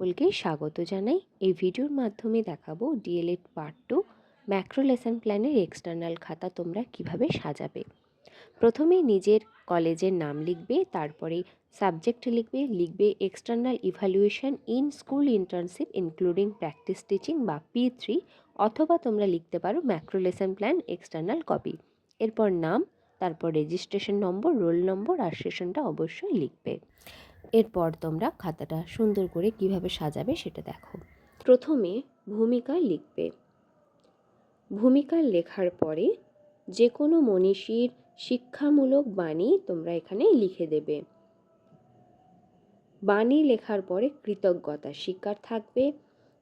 সকলকে স্বাগত জানাই। এই ভিডিওর মাধ্যমে দেখাবো D El Ed part two macro lesson প্ল্যানের এক্সটার্নাল খাতা তোমরা কীভাবে সাজাবে। প্রথমে নিজের কলেজের নাম লিখবে, তারপরে সাবজেক্ট লিখবে লিখবে external evaluation in school internship including practice teaching বা পি থ্রি অথবা তোমরা লিখতে পারো macro lesson plan external copy এরপর নাম, তারপর রেজিস্ট্রেশন নম্বর রোল নম্বর, আর সেশনটা অবশ্যই লিখবে। এরপর তোমরা খাতাটা সুন্দর করে কীভাবে সাজাবে সেটা দেখো। প্রথমে ভূমিকা লিখবে। ভূমিকা লেখার পরে যে কোনো মনীষীর শিক্ষামূলক বাণী তোমরা এখানে লিখে দেবে। বাণী লেখার পরে কৃতজ্ঞতা স্বীকার থাকবে,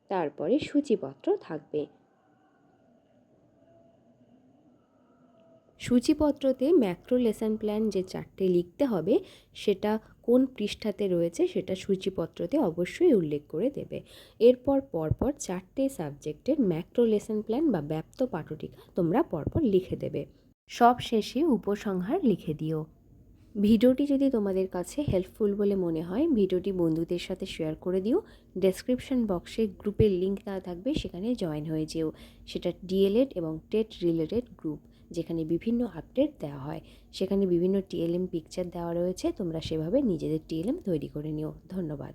তারপরে সূচিপত্র থাকবে। সূচিপত্রতে ম্যাক্রো লেসন প্ল্যান যে চারটে লিখতে হবে, সেটা কোন পৃষ্ঠাতে রয়েছে সেটা সূচিপত্রতে অবশ্যই উল্লেখ করে দেবে। এরপর পরপর চারটে সাবজেক্টের ম্যাক্রো লেসন প্ল্যান বা ব্যাপ্ত পাঠটিকা তোমরা পরপর লিখে দেবে। সব শেষে উপসংহার লিখে দিও। ভিডিওটি যদি তোমাদের কাছে হেল্পফুল বলে মনে হয়, ভিডিওটি বন্ধুদের সাথে শেয়ার করে দিও। ডেসক্রিপশন বক্সে গ্রুপের লিঙ্ক দেওয়া থাকবে, সেখানে জয়েন হয়ে যেও। সেটা ডিএলএড এবং টেট রিলেটেড গ্রুপ যেখানে বিভিন্ন আপডেট দেওয়া হয়। সেখানে বিভিন্ন টিএলএম পিকচার দেওয়া রয়েছে। তোমরা সেভাবে নিজেদের টিএলএম তৈরি করে নিও। ধন্যবাদ।